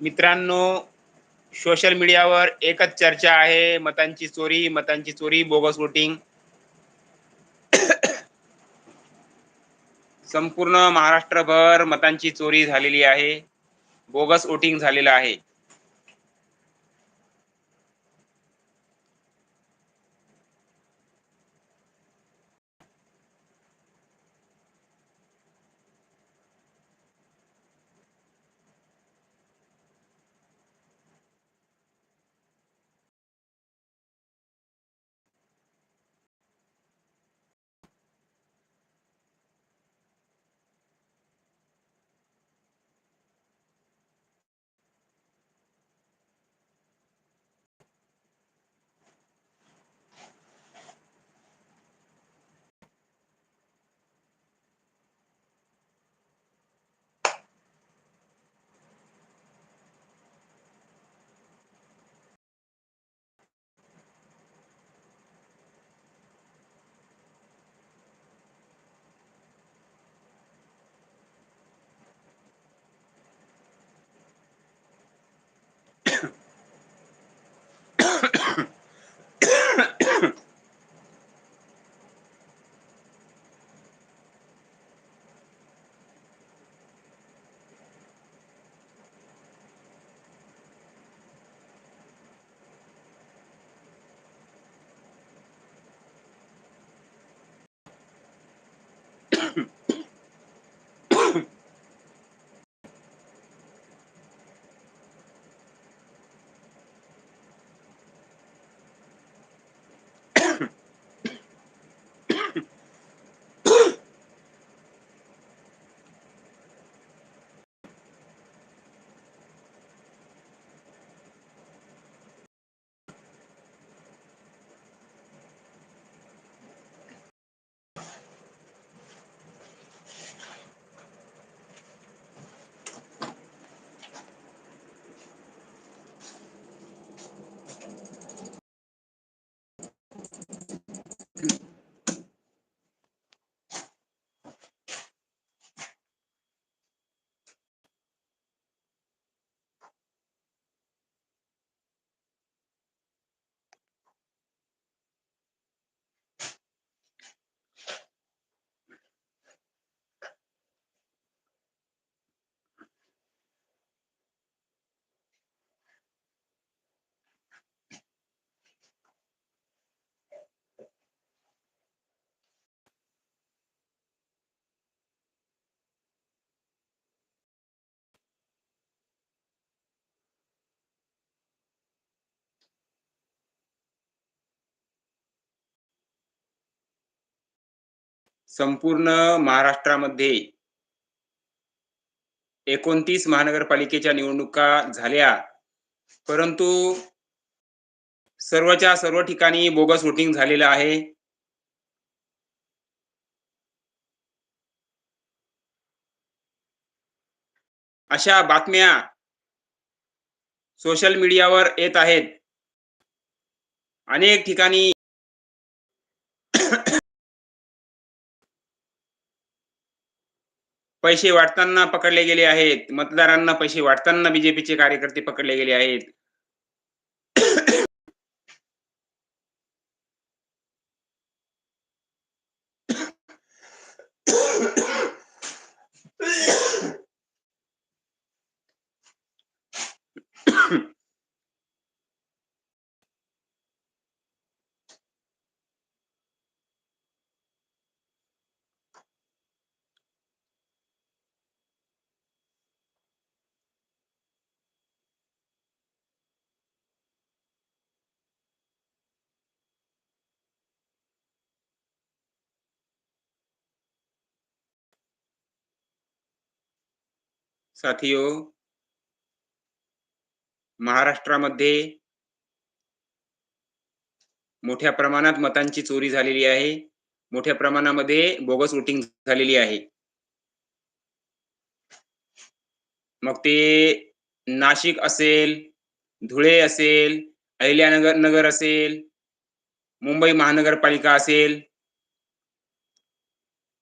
मित्रांनो सोशल मीडियावर एकच चर्चा आहे मतांची चोरी मतांची चोरी बोगस वोटिंग संपूर्ण महाराष्ट्रभर मतांची चोरी झालेली आहे बोगस वोटिंग झालेलं आहे. संपूर्ण महाराष्ट्रामध्ये एकोणतीस महानगरपालिकेच्या निवडणुका झाल्या. परंतु सर्वच्या सर्व ठिकाणी बोगस वोटिंग झालेलं आहे. अशा बातम्या सोशल मीडियावर येत आहेत. अनेक ठिकाणी पैसे वाटताना पकडले गेले आहेत मतदारांना पैसे वाटताना बीजेपीचे कार्यकर्ते पकडले गेले आहेत. साथियो महाराष्ट्रामध्ये मोठ्या प्रमाणात मतांची चोरी झालेली आहे. मोठ्या प्रमाणामध्ये बोगस वोटिंग झालेली आहे. मग ते नाशिक असेल धुळे असेल अहिल्यानगर नगर असेल मुंबई महानगरपालिका असेल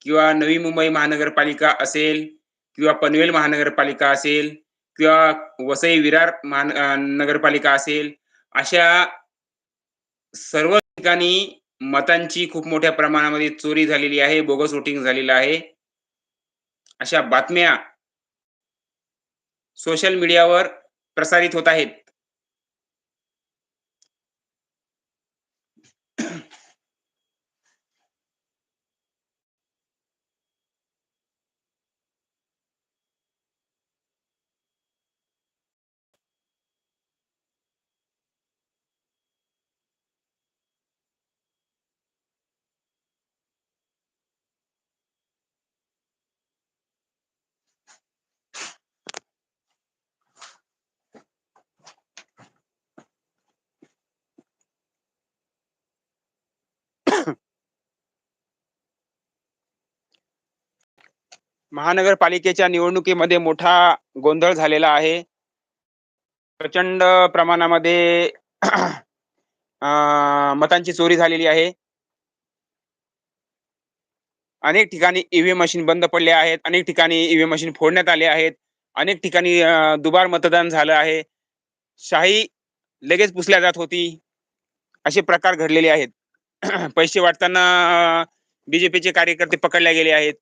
किंवा नवी मुंबई महानगरपालिका असेल किंवा पनवेल महानगरपालिका असेल किंवा वसई विरार महान नगरपालिका असेल अशा सर्व ठिकाणी मतांची खूप मोठ्या प्रमाणामध्ये चोरी झालेली आहे बोगस वोटिंग झालेलं आहे. अशा बातम्या सोशल मीडियावर प्रसारित होत आहेत. महानगरपालिकेच्या निवडणुकीमध्ये मोठा गोंधळ झालेला आहे. प्रचंड प्रमाणामध्ये मतांची चोरी झालेली आहे. अनेक ठिकाणी ईव्हीएम मशीन बंद पडले आहेत. अनेक ठिकाणी ईव्हीएम मशीन फोडण्यात आले आहेत. अनेक ठिकाणी दुबार मतदान झालं आहे. शाही लगेच पुसल्या जात होती. असे प्रकार घडलेले आहेत. पैसे वाटताना बीजेपीचे कार्यकर्ते पकडले गेले आहेत.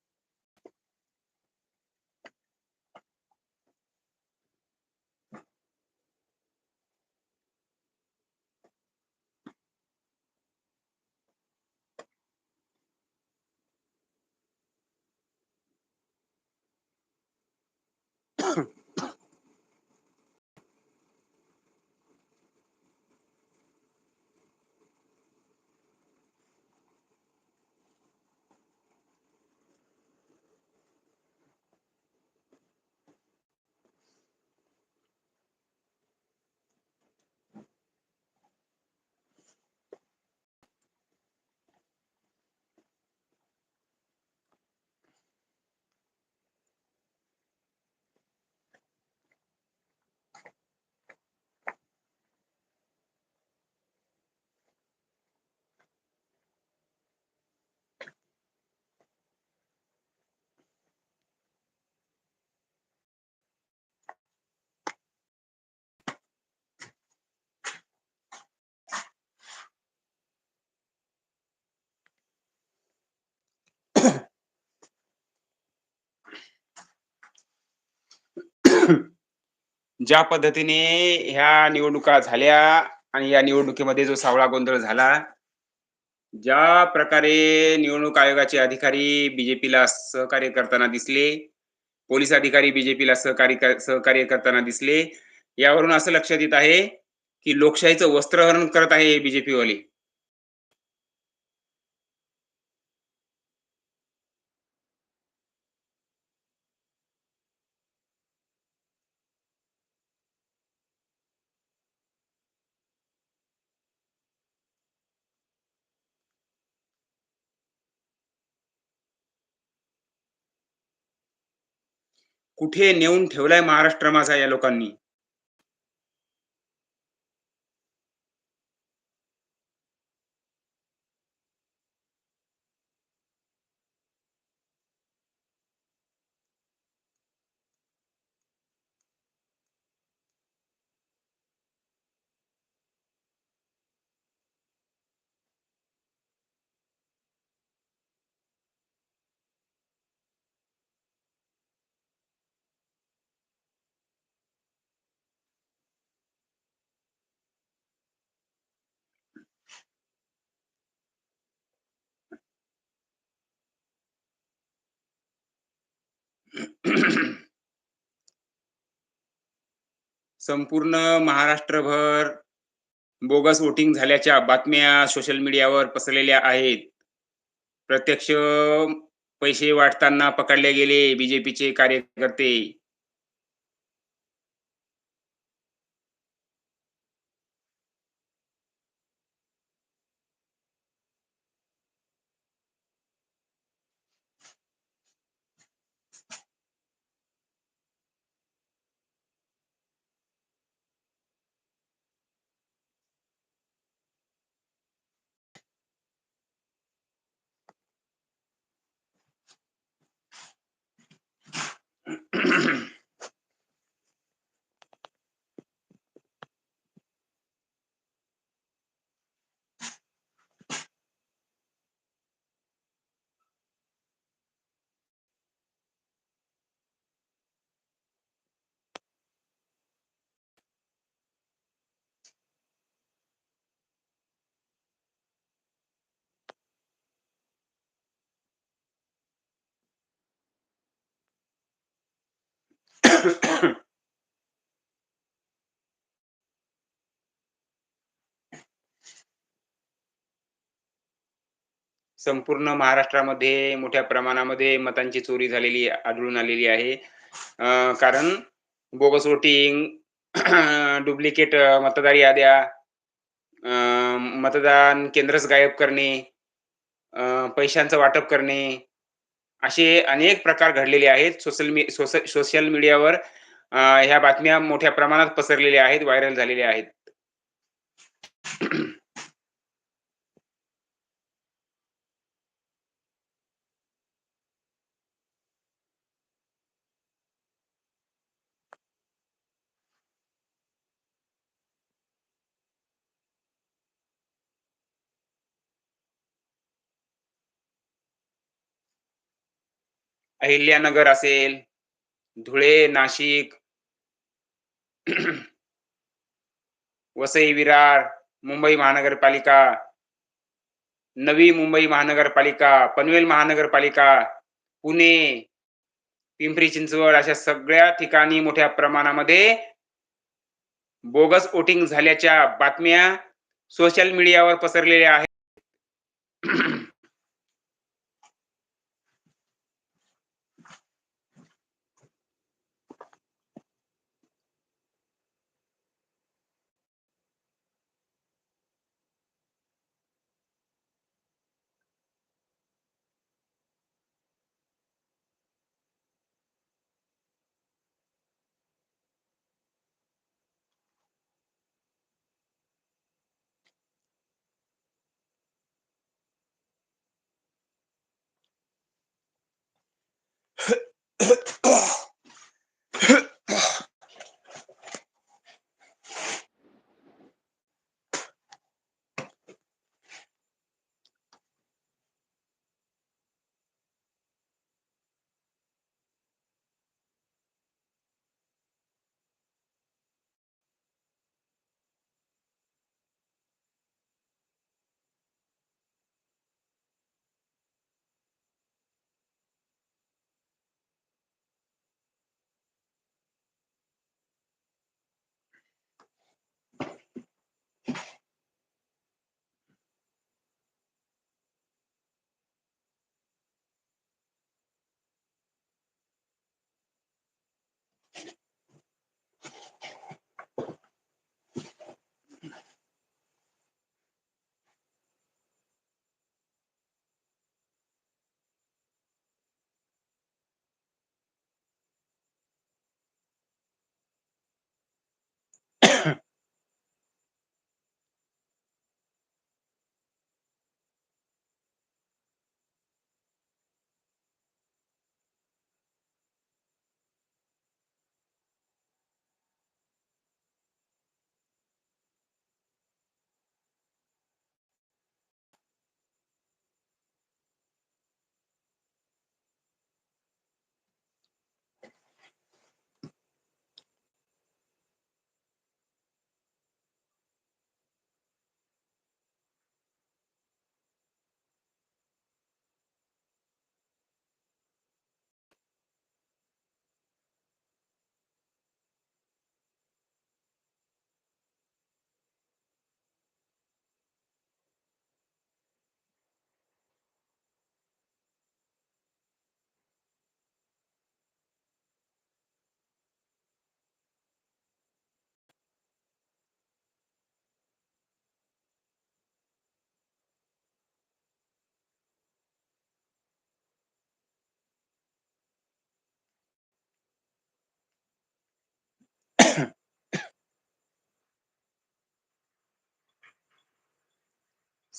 ज्या पद्धतीने ह्या निवडणुका झाल्या आणि या निवडणुकीमध्ये जो सावळा गोंधळ झाला ज्या प्रकारे निवडणूक आयोगाचे अधिकारी बीजेपीला सहकार्य करताना दिसले पोलीस अधिकारी बीजेपीला सहकार्य सहकार्य करताना दिसले यावरून असं लक्षात येत आहे की लोकशाहीचं वस्त्रहरण करत आहे हे बीजेपीवाले. कुठे नेऊन ठेवलाय महाराष्ट्र माझा या लोकांनी? संपूर्ण महाराष्ट्रभर बोगस वोटिंग झाल्याच्या बातम्या सोशल मीडियावर पसरलेल्या आहेत. प्रत्यक्ष पैसे वाटताना पकडले गेले बीजेपीचे कार्यकर्ते. संपूर्ण महाराष्ट्रामध्ये मोठ्या प्रमाणामध्ये मतांची चोरी झालेली आढळून आलेली आहे. कारण बोगस वोटिंग, डुप्लिकेट मतदार याद्या, मतदान केंद्रच गायब करणे, पैशांचं वाटप करणे, असे अनेक प्रकार घडलेले आहेत. सोशल मी सोशल मीडियावर ह्या बातम्या मोठ्या प्रमाणात पसरलेल्या आहेत, व्हायरल झालेल्या आहेत. अहिल्यानगर असेल, धुळे, नाशिक, वसई, विरार, मुंबई महानगरपालिका, नवी मुंबई महानगरपालिका, पनवेल महानगरपालिका, पुणे, पिंपरी चिंचवड अशा सगळ्या ठिकाणी मोठ्या प्रमाणामध्ये बोगस वोटिंग झाल्याच्या बातम्या सोशल मीडियावर पसरलेल्या आहेत.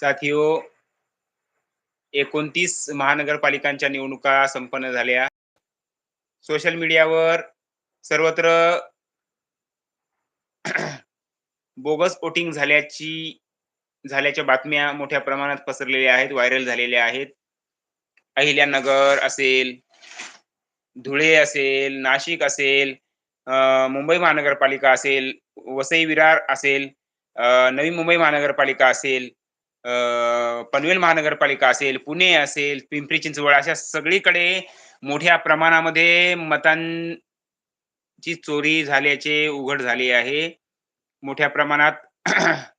साथियो 29 महानगरपालिकांच्या निवडणुका संपन्न झाल्या. सोशल मीडियावर सर्वत्र बोगस वोटिंग झाल्याची झाल्याच्या बातम्या मोठ्या प्रमाणात पसरलेल्या आहेत, व्हायरल झालेल्या आहेत. अहिल्यानगर असेल, धुळे असेल, नाशिक असेल, मुंबई महानगरपालिका असेल, वसई विरार असेल, नवी मुंबई महानगरपालिका असेल, पनवेल महानगरपालिका असेल, पुणे असेल, पिंपरी चिंचवड अशा सगळीकडे मोठ्या प्रमाणामध्ये मतां ची चोरी झाल्याचे उघड झाले आहे. मोठ्या प्रमाणात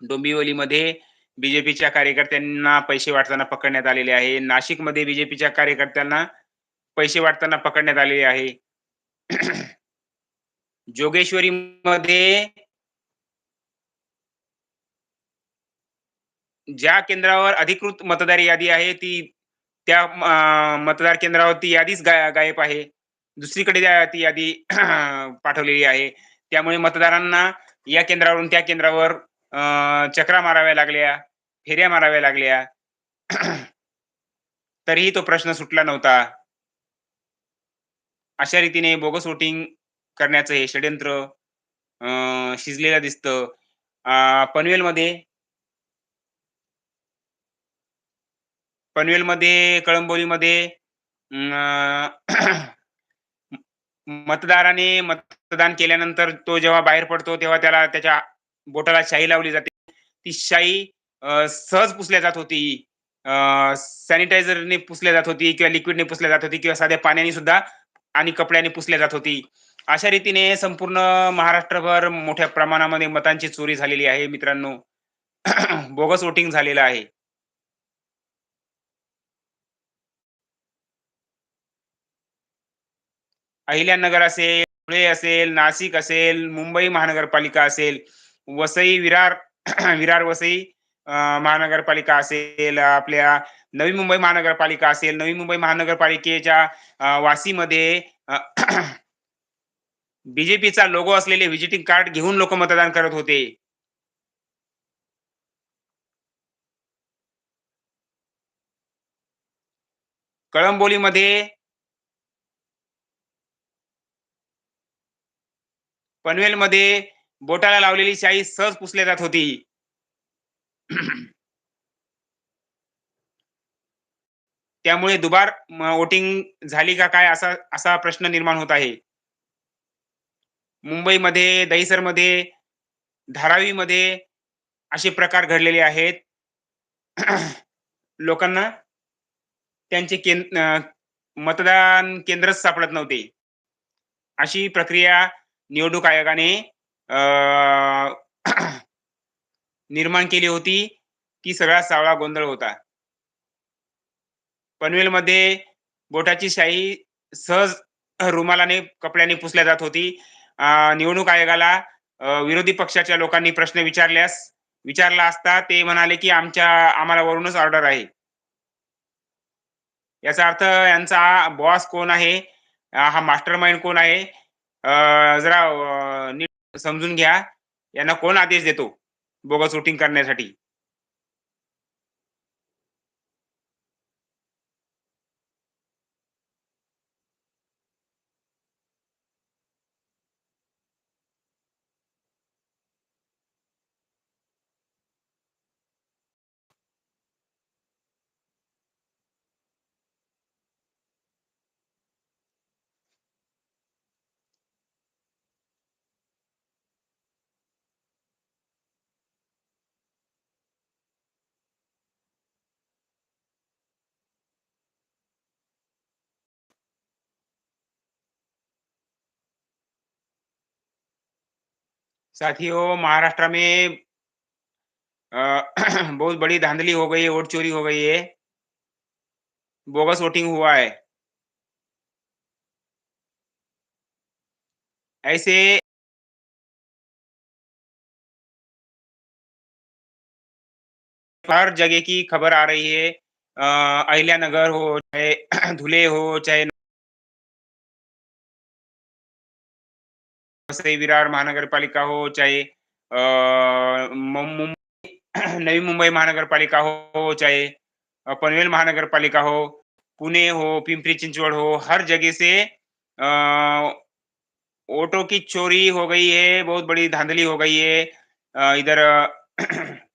डोंबिवलीमध्ये बीजेपीच्या कार्यकर्त्यांना पैसे वाटताना पकडण्यात आलेले आहे. नाशिकमध्ये बीजेपीच्या कार्यकर्त्यांना पैसे वाटताना पकडण्यात आलेले आहे. जोगेश्वरीमध्ये ज्या केंद्रावर अधिकृत मतदार यादी आहे ती त्या मतदार केंद्रावर ती यादीच गायब आहे. दुसरीकडे ती यादी पाठवलेली आहे. त्यामुळे मतदारांना या केंद्रावरून त्या केंद्रावर अ, माराव्या लागल्या, फेऱ्या माराव्या लागल्या. तरीही तो प्रश्न सुटला नव्हता. अशा रीतीने बोगस वोटिंग करण्याचं हे षडयंत्र अ, शिजलेलं दिसतं. पनवेलमध्ये पनवेलमध्ये, कळंबोलीमध्ये मतदाराने मतदान केल्यानंतर तो जेव्हा बाहेर पडतो, तेव्हा त्याला त्याच्या बोटाला शाई लावली जाते. ती शाई सहज पुसल्या जात होती. सॅनिटायझरने पुसल्या जात होती किंवा लिक्विडने पुसल्या जात होती किंवा साध्या पाण्याने सुद्धा आणि कपड्याने पुसल्या जात होती. अशा रीतीने संपूर्ण महाराष्ट्रभर मोठ्या प्रमाणामध्ये मतांची चोरी झालेली आहे मित्रांनो. बोगस वोटिंग झालेलं आहे. अहिल्यानगर असेल, धुळे असेल, नाशिक असेल, मुंबई महानगरपालिका असेल, वसई, विरार विरार वसई महानगरपालिका असेल, आपल्या नवी मुंबई महानगरपालिका असेल, नवी मुंबई महानगरपालिकेच्या वासीमध्ये बीजेपीचा लोगो असलेले व्हिजिटिंग कार्ड घेऊन लोक मतदान करत होते. कळंबोलीमध्ये पनवेलमध्ये बोटाला लावलेली शाई सहज पुसल्या जात होती. त्यामुळे दुबार वोटिंग झाली का काय असा असा प्रश्न निर्माण होत आहे. मुंबईमध्ये, दहिसरमध्ये, धारावीमध्ये असे प्रकार घडलेले आहेत. लोकांना त्यांचे केंद्र मतदान केंद्रच सापडत नव्हते. अशी प्रक्रिया निवडणूक आयोगाने निर्माण केली होती. ती सगळा सावळा गोंधळ होता. पनवेलमध्ये बोटाची शाई सहज रुमालाने, कपड्याने पुसल्या जात होती. निवडणूक आयोगाला विरोधी पक्षाच्या लोकांनी प्रश्न विचारल्यास विचारला असता ते म्हणाले, की आमच्या आम्हाला वरूनच ऑर्डर आहे. याचा अर्थ यांचा बॉस कोण आहे? हा मास्टर माइंड कोण आहे? अ, जरा नीट समजून घ्या. यांना कोण आदेश देतो बोगस वोटिंग करण्यासाठी? साथियों महाराष्ट्र में अ, बहुत बड़ी धांधली हो गई है, वोट चोरी हो गई है। बोगस वोटिंग हुआ है। ऐसे हर जगह की खबर आ रही है। अ, अहिल्यानगर हो, चाहे धुले हो, चाहे वसई विरार महानगरपालिका हो, चाहे मुंबई नवी मुंबई महानगरपालिका हो, चाहे पनवेल महानगरपालिका हो, पुणे हो, पिंपरी चिंचवड हो, हर जगह से वोटों की चोरी हो गई है, बहुत बड़ी धांधली हो गई है। इधर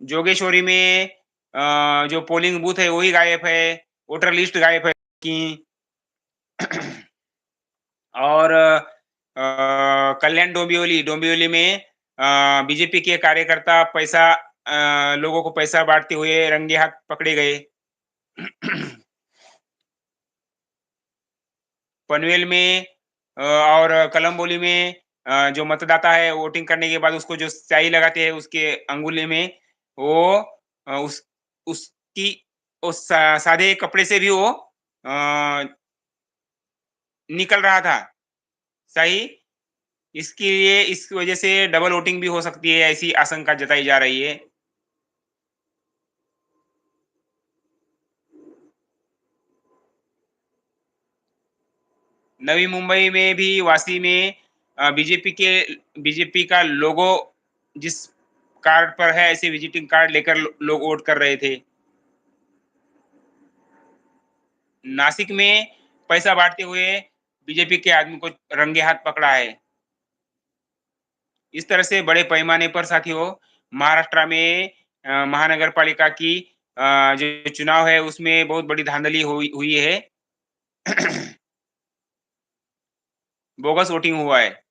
जोगेश्वरी में जो पोलिंग बूथ है वही गायब है, वोटर लिस्ट गायब है की और कल्याण डोंबिवली डोंबिवली में बीजेपी के कार्यकर्ता पैसा अ, लोगों को पैसा बांटते हुए रंगे हाथ पकड़े गए पनवेल में और कलम्बोली में जो मतदाता है वोटिंग करने के बाद उसको जो स्याही लगाते हैं उसके अंगुली में वो उस उसकी उस सादे कपड़े से भी वो निकल रहा था। सही? इसके लिए इस वजह से डबल वोटिंग भी हो सकती है, ऐसी आशंका जताई जा रही है। नवी मुंबई में भी वासी में बीजेपी के बीजेपी का लोगो जिस कार्ड पर है ऐसे विजिटिंग कार्ड लेकर लोग वोट कर रहे थे। नासिक में पैसा बांटते हुए बीजेपी के आदमी को रंगे हाथ पकड़ा है। इस तरह से बड़े पैमाने पर साथियों, महाराष्ट्र में महानगर पालिका की जो चुनाव है उसमें बहुत बड़ी धांधली हुई हुई है। बोगस वोटिंग हुआ है।